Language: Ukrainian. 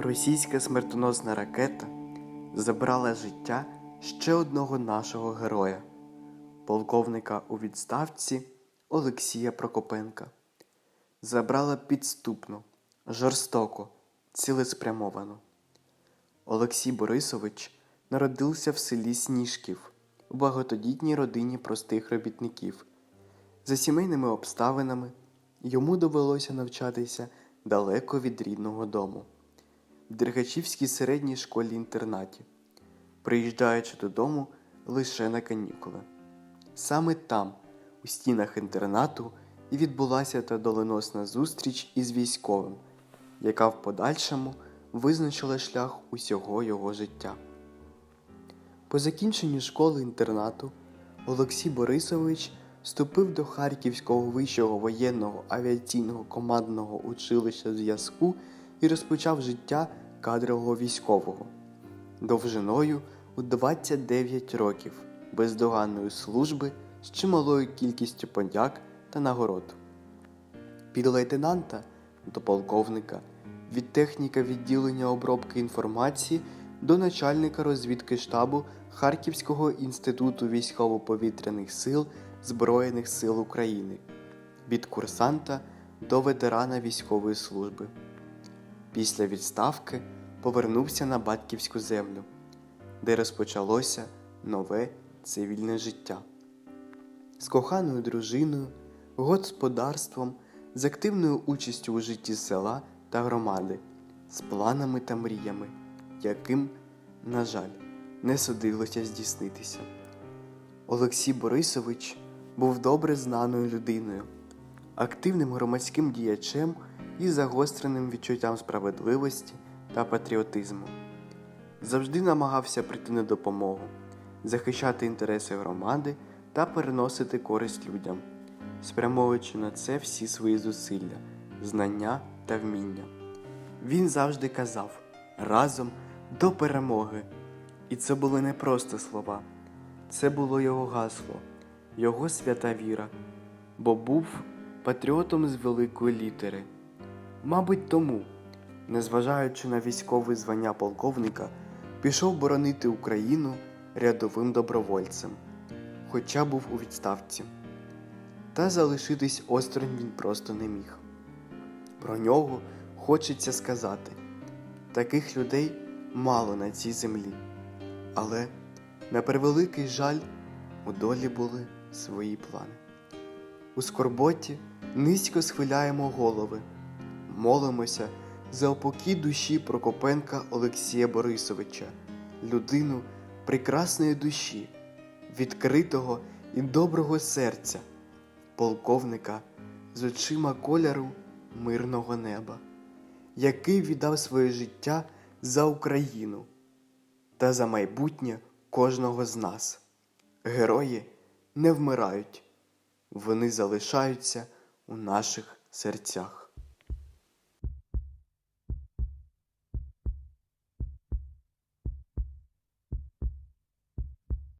Російська смертоносна ракета забрала життя ще одного нашого героя, полковника у відставці Олексія Прокопенка. Забрала підступно, жорстоко, цілеспрямовано. Олексій Борисович народився в селі Сніжків у багатодітній родині простих робітників. За сімейними обставинами йому довелося навчатися далеко від рідного дому, в Дергачівській середній школі інтернаті, приїжджаючи додому лише на канікули. Саме там, у стінах інтернату, і відбулася та доленосна зустріч із військовим, яка в подальшому визначила шлях усього його життя. По закінченню школи інтернату Олексій Борисович вступив до Харківського вищого воєнного авіаційного командного училища зв'язку і розпочав життя кадрового військового довжиною у 29 років бездоганної служби з чималою кількістю подяк та нагород. Від лейтенанта до полковника, від техніка відділення обробки інформації до начальника розвідки штабу Харківського інституту військово-повітряних сил Збройних сил України, від курсанта до ветерана військової служби. Після відставки повернувся на батьківську землю, де розпочалося нове цивільне життя. З коханою дружиною, господарством, з активною участю у житті села та громади, з планами та мріями, яким, на жаль, не судилося здійснитися. Олексій Борисович був добре знаною людиною, активним громадським діячем і загостреним відчуттям справедливості та патріотизму. Завжди намагався прийти на допомогу, захищати інтереси громади та переносити користь людям, спрямовуючи на це всі свої зусилля, знання та вміння. Він завжди казав разом до перемоги. І це були не просто слова, це було його гасло, його свята віра, бо був патріотом з великої літери. Мабуть, тому, незважаючи на військове звання полковника, пішов боронити Україну рядовим добровольцем, хоча був у відставці. Та залишитись осторонь він просто не міг. Про нього хочеться сказати таких людей мало на цій землі. Але, на превеликий жаль, у долі були свої плани. У скорботі низько схиляємо голови, молимося за опокій душі Прокопенка Олексія Борисовича, людину прекрасної душі, відкритого і доброго серця, полковника з очима кольору мирного неба, який віддав своє життя за Україну та за майбутнє кожного з нас. Герої не вмирають, вони залишаються у наших серцях.